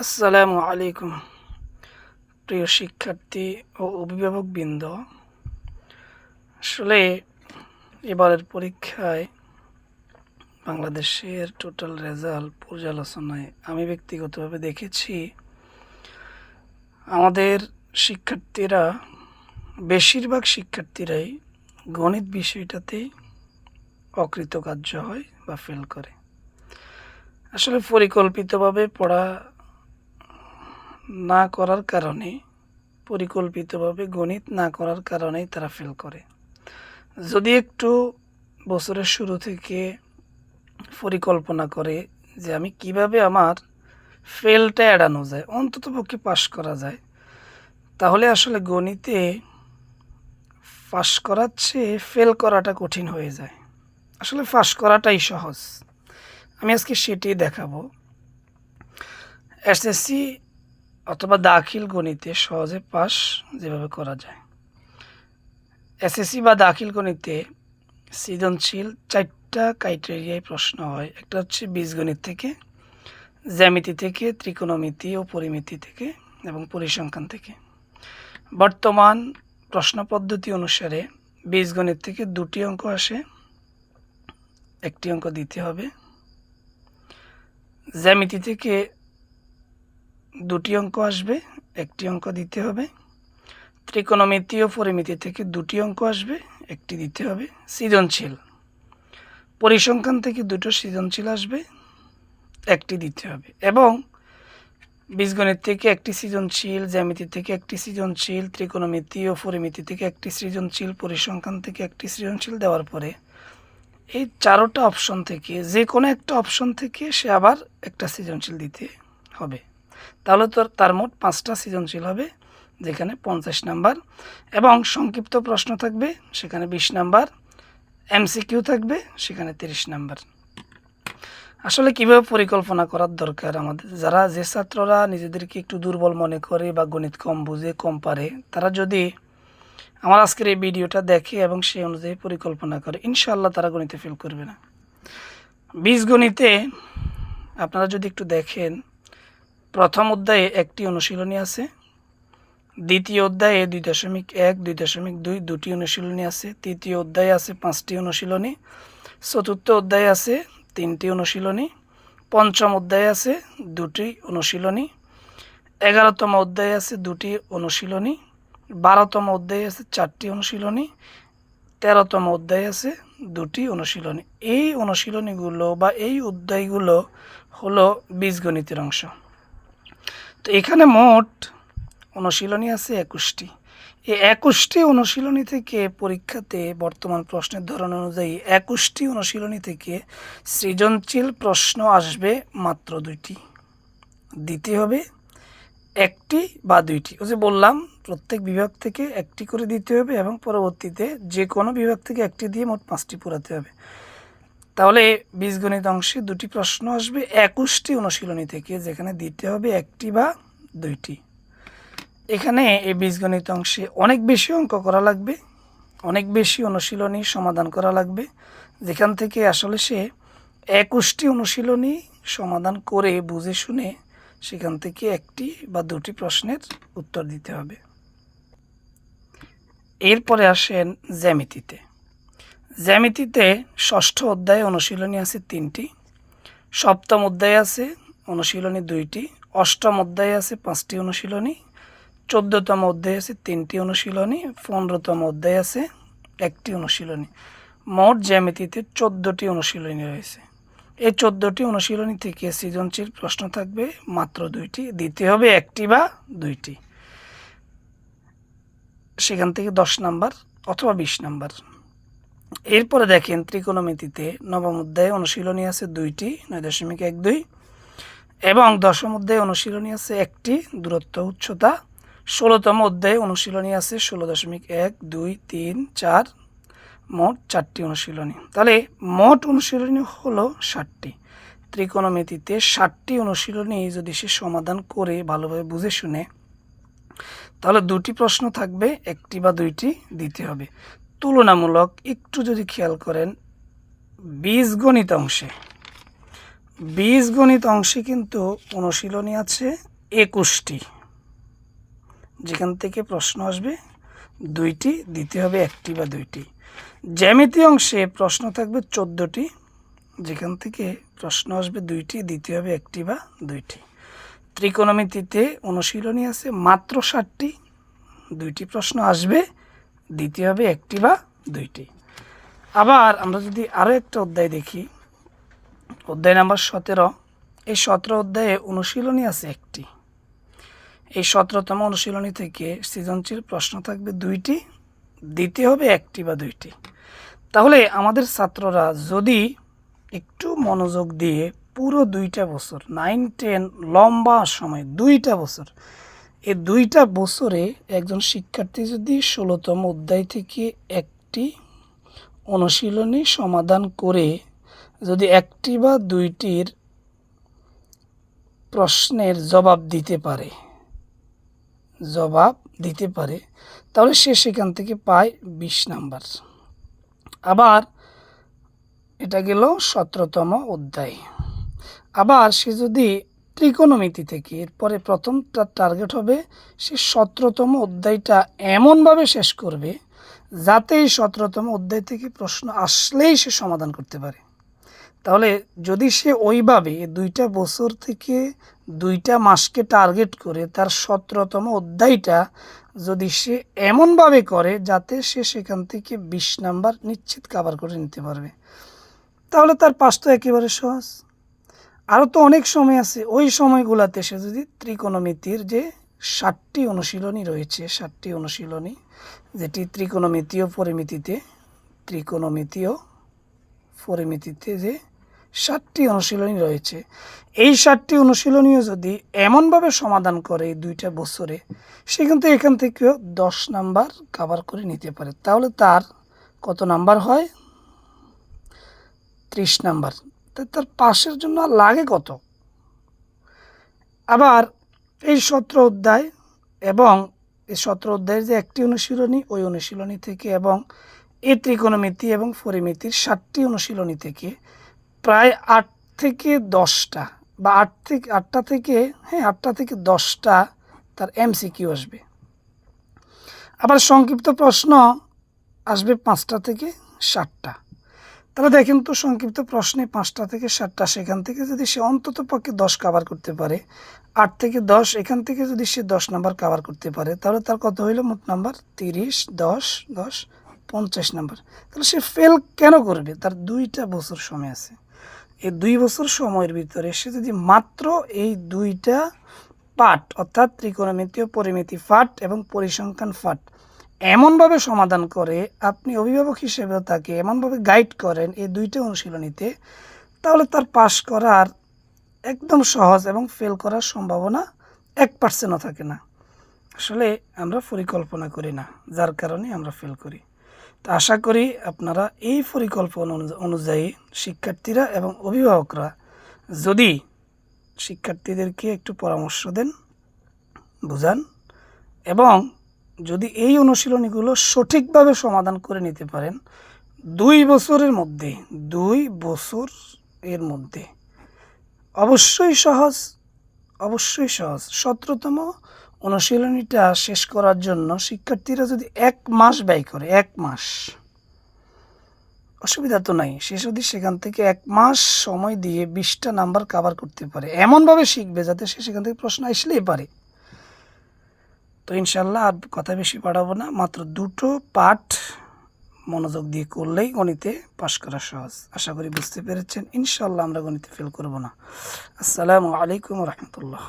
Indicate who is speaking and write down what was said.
Speaker 1: আসসালামু আলাইকুম। প্রিয় শিক্ষার্থী ও অভিভাবকবৃন্দ, আসলে এবারের পরীক্ষায় বাংলাদেশের টোটাল রেজাল্ট পর্যালোচনায় আমি ব্যক্তিগতভাবে দেখেছি, আমাদের শিক্ষার্থীরা, বেশিরভাগ শিক্ষার্থীরাই গণিত বিষয়টাতেই অকৃতকার্য হয় বা ফেল করে। আসলে পরিকল্পিতভাবে পড়া না করার কারণে, পরিকল্পিতভাবে গণিত না করার কারণেই তারা ফেল করে। যদি একটু বছরের শুরু থেকে পরিকল্পনা করে যে আমি কীভাবে আমার ফেলটা এড়ানো যায়, অন্তত পক্ষে পাশ করা যায়, তাহলে আসলে গণিতে পাশ করার চেয়ে ফেল করাটা কঠিন হয়ে যায়। আসলে পাশ করাটাই সহজ। আমি আজকে সেটি দেখাবো। এসএসসি অথবা দাখিল গণিতে সহজে পাস যেভাবে করা যায়। এসএসসি বা দাখিল গণিতে সৃজনশীল চারটা ক্রাইটেরিয়ায় প্রশ্ন হয়। একটা হচ্ছে বীজগণিত থেকে, জ্যামিতি থেকে, ত্রিকোণমিতি ও পরিমিতি থেকে এবং পরিসংখ্যান থেকে। বর্তমান প্রশ্ন পদ্ধতি অনুসারে বীজগণিত থেকে দুটি অঙ্ক আসে, একটি অঙ্ক দিতে হবে। জ্যামিতি থেকে দুটি অঙ্ক আসবে, একটি অঙ্ক দিতে হবে। ত্রিকোণমিতি ও পরিমিতি থেকে দুটি অঙ্ক আসবে, একটি দিতে হবে। সৃজনশীল। পরিসংখ্যান থেকে দুটো সৃজনশীল আসবে, একটি দিতে হবে। এবং বীজগণিত থেকে একটি সৃজনশীল, জ্যামিতি থেকে একটি সৃজনশীল ত্রিকোণমিতি ও পরিমিতি থেকে একটি সৃজনশীল, পরিসংখ্যান থেকে একটি সৃজনশীল দেওয়ার পরে এই চারোটা অপশন থেকে যে কোনো একটা অপশন থেকে সে আবার একটা সৃজনশীল দিতে হবে। তাহলে তো তার মোট পাঁচটা সৃজনশীল হবে, যেখানে পঞ্চাশ নাম্বার এবং সংক্ষিপ্ত প্রশ্ন থাকবে, সেখানে বিশ নাম্বার এমসিকিউ থাকবে, সেখানে তিরিশ নাম্বার। আসলে কীভাবে পরিকল্পনা করার দরকার? আমাদের যারা যে ছাত্ররা নিজেদেরকে একটু দুর্বল মনে করে বা গণিত কম বুঝে, কম পারে, তারা যদি আমার আজকের এই ভিডিওটা দেখে এবং সেই অনুযায়ী পরিকল্পনা করে ইনশাল্লাহ তারা গণিতে ফেল করবে না। বীজগণিতে আপনারা যদি একটু দেখেন প্রথম অধ্যায়ে একটি অনুশীলনী আছে। দ্বিতীয় অধ্যায়ে দুই দশমিক এক, দুই দশমিক দুই দুটি অনুশীলনী আছে। তৃতীয় অধ্যায়ে আছে পাঁচটি অনুশীলনী। চতুর্থ অধ্যায়ে আছে তিনটি অনুশীলনী। পঞ্চম অধ্যায়ে আছে দুটি অনুশীলনী। এগারোতম অধ্যায়ে আছে দুটি অনুশীলনী। বারোতম অধ্যায়ে আছে চারটি অনুশীলনী। তেরোতম অধ্যায়ে আছে দুটি অনুশীলনী। এই অনুশীলনীগুলো বা এই অধ্যায়গুলো হলো বীজগণিতের অংশ। তো এখানে মোট অনুশীলনী আছে একুশটি। এই একুশটি অনুশীলনী থেকে পরীক্ষাতে বর্তমান প্রশ্নের ধরন অনুযায়ী একুশটি অনুশীলনী থেকে সৃজনশীল প্রশ্ন আসবে মাত্র দুইটি। দিতে হবে একটি বা দুইটি। ওই যে বললাম, প্রত্যেক বিভাগ থেকে একটি করে দিতে হবে এবং পরবর্তীতে যে কোনো বিভাগ থেকে একটি দিয়ে মোট পাঁচটি পুরাতে হবে। তাহলে বীজগণিত অংশে দুটি প্রশ্ন আসবে। একুশটি অনুশীলনী থেকে, যেখানে দিতে হবে একটি বা দুইটি। এখানে এই বীজগণিত অংশে অনেক বেশি অঙ্ক করা লাগবে, অনেক বেশি অনুশীলনী সমাধান করা লাগবে। যেখান থেকে আসলে সে একুশটি অনুশীলনী সমাধান করে বুঝে শুনে সেখান থেকে একটি বা দুটি প্রশ্নের উত্তর দিতে হবে। এরপরে আসেন জ্যামিতিতে। জ্যামিতিতে ষষ্ঠ অধ্যায়ে অনুশীলনী আছে তিনটি। সপ্তম অধ্যায়ে আছে অনুশীলনী দুইটি। অষ্টম অধ্যায়ে আছে পাঁচটি অনুশীলনী। চোদ্দতম অধ্যায়ে আছে তিনটি অনুশীলনী। পনেরোতম অধ্যায়ে আছে একটি অনুশীলনী। মোট জ্যামিতিতে চোদ্দোটি অনুশীলনী রয়েছে। এই চোদ্দোটি অনুশীলনী থেকে সৃজনশীল প্রশ্ন থাকবে, মাত্র দুইটি। দিতে হবে একটি বা দুইটি। সেখান থেকে দশ নাম্বার অথবা বিশ নাম্বার। এরপরে দেখেন ত্রিকোণমিতিতে নবম অধ্যায়ে অনুশীলনী আছে দুইটি, নয় দশমিক এক দুই, এবং দশম অধ্যায়ে অনুশীলনী আছে একটি, দূরত্ব উচ্চতা। ষোলোতম অধ্যায়ে অনুশীলনী আছে ষোলো দশমিক এক দুই তিন চার, মোট চারটি অনুশীলনী। তাহলে মোট অনুশীলনী হলো ষাটটি। ত্রিকোণমিতিতে ষাটটি অনুশীলনী যদি সে সমাধান করে ভালোভাবে বুঝে শুনে, তাহলে দুটি প্রশ্ন থাকবে, একটি বা দুইটি দিতে হবে। তুলনামূলক একটু যদি খেয়াল করেন বীজগণিত অংশে। বীজগণিত অংশে কিন্তু অনুশীলনী আছে একুশটি। যেখান থেকে প্রশ্ন আসবে, দুইটি দিতে হবে একটি বা দুইটি। জ্যামিতি অংশে প্রশ্ন থাকবে চোদ্দোটি, যেখান থেকে প্রশ্ন আসবে দুইটি দিতে হবে একটি বা দুইটি। ত্রিকোণমিতিতে অনুশীলনী আছে মাত্র ষাটটি, দুইটি প্রশ্ন আসবে দিতে হবে একটি বা দুইটি। আবার আমরা যদি আরও একটা অধ্যায় দেখি, অধ্যায় নাম্বার সতেরো, এই সতেরো অধ্যায়ে অনুশীলনী আছে একটি। এই সতেরোতম অনুশীলনী থেকে সৃজনশীল প্রশ্ন থাকবে দুইটি দিতে হবে একটি বা দুইটি। তাহলে আমাদের ছাত্ররা যদি একটু মনোযোগ দিয়ে পুরো দুইটা বছর নাইন টেন লম্বা সময়, দুইটা বছর এই দুইটা বছরে একজন শিক্ষার্থী যদি ষোলোতম অধ্যায় থেকে একটি অনুশীলনী সমাধান করে, যদি একটি বা দুইটির প্রশ্নের জবাব দিতে পারে, জবাব দিতে পারে, তাহলে সে সেখান থেকে পায় বিশ নাম্বার। আবার এটা গেল সতেরোতম অধ্যায়। আবার সে যদি ত্রিকোণমিতি থেকে। এরপরে প্রথমটা টার্গেট হবে, সে সতেরোতম অধ্যায়টা এমনভাবে শেষ করবে, যাতে এই সতেরোতম অধ্যায় থেকে প্রশ্ন আসলেই সে সমাধান করতে পারে। তাহলে যদি সে ওইভাবে দুইটা বছর থেকে দুইটা মাসকে টার্গেট করে, তার সতেরোতম অধ্যায়টা যদি সে এমনভাবে করে, যাতে সে সেখান থেকে বিশ নাম্বার নিশ্চিত কাভার করে নিতে পারবে। তাহলে তার পাস তো একেবারে সহজ। আরও তো অনেক সময় আছে, ওই সময়গুলোতে সে যদি ত্রিকোণমিতির যে ষাটটি অনুশীলনী রয়েছে, ষাটটি অনুশীলনী, যেটি ত্রিকোণমিতীয় পরিমিতিতে ত্রিকোণমিতীয় পরিমিতিতে যে ষাটটি অনুশীলনী রয়েছে, এই ষাটটি অনুশীলনীও যদি এমনভাবে সমাধান করে এই দুইটা বছরে, সে কিন্তু এখান থেকেও দশ নাম্বার কাভার করে নিতে পারে। তাহলে তার কত নাম্বার হয়? ত্রিশ নাম্বার। তার পাশের জন্য আর লাগে কত? আবার এই সত্র অধ্যায় এবং এই সত্র অধ্যায়ের যে একটি অনুশীলনী, ওই অনুশীলনী থেকে এবং এই ত্রিকোণমিতি এবং পরিমিতির সাতটি অনুশীলনী থেকে প্রায় আট থেকে দশটা বা আট থেকে, আটটা থেকে হ্যাঁ আটটা থেকে দশটা তার এমসিকিউ আসবে। আবার সংক্ষিপ্ত প্রশ্ন আসবে পাঁচটা থেকে ষাটটা তাহলে দেখেন তো সংক্ষিপ্ত প্রশ্নে পাঁচটা থেকে সাতটা, সেখান থেকে যদি সে অন্তত পক্ষে দশ কাভার করতে পারে, আট থেকে দশ, এখান থেকে যদি সে দশ নাম্বার কাভার করতে পারে, তাহলে তার কত হইল? মোট নাম্বার তিরিশ, দশ দশ, পঞ্চাশ নাম্বার তাহলে সে ফেল কেন করবে? তার দুইটা বছর সময় আছে। এই দুই বছর সময়ের ভিতরে সে যদি মাত্র এই দুইটা পাঠ অর্থাৎ ত্রিকোণমিতীয় পরিমিতি ফাট এবং পরিসংখ্যান ফাট এমনভাবে সমাধান করে আপনি অভিভাবক হিসেবেও তাকে এমনভাবে গাইড করেন এই দুইটা অনুশীলনীতে, তাহলে তার পাশ করার একদম সহজ এবং ফেল করার সম্ভাবনা এক পার্সেন্টও থাকে না। আসলে আমরা পরিকল্পনা করি না, যার কারণে আমরা ফেল করি। তো আশা করি আপনারা এই পরিকল্পনা অনু- অনুযায়ী শিক্ষার্থীরা এবং অভিভাবকরা যদি শিক্ষার্থীদেরকে একটু পরামর্শ দেন, বুঝান এবং যদি এই অনুশীলনীগুলো সঠিকভাবে সমাধান করে নিতে পারেন, দুই বছরের মধ্যে, দুই বছর এর মধ্যে। অবশ্যই সহজ অবশ্যই সহজ। সতেরোতম অনুশীলনীটা শেষ করার জন্য শিক্ষার্থীরা যদি এক মাস ব্যয় করে, এক মাস, অসুবিধা তো নাই, সে যদি সেখান থেকে এক মাস সময় দিয়ে বিশটা নাম্বার কাভার করতে পারে, এমনভাবে শিখবে যাতে সে সেখান থেকে প্রশ্ন আসলেই পারে। তো ইনশাল্লাহ আর কথা বেশি বাড়াবো না। মাত্র দুটো পাঠ মনোযোগ দিয়ে করলেই গণিতে পাশ করা সহজ। আশা করি বুঝতে পেরেছেন। ইনশাল্লাহ আমরা গণিতে ফেল করব না। আসসালামু আলাইকুম রহমতুল্লাহ।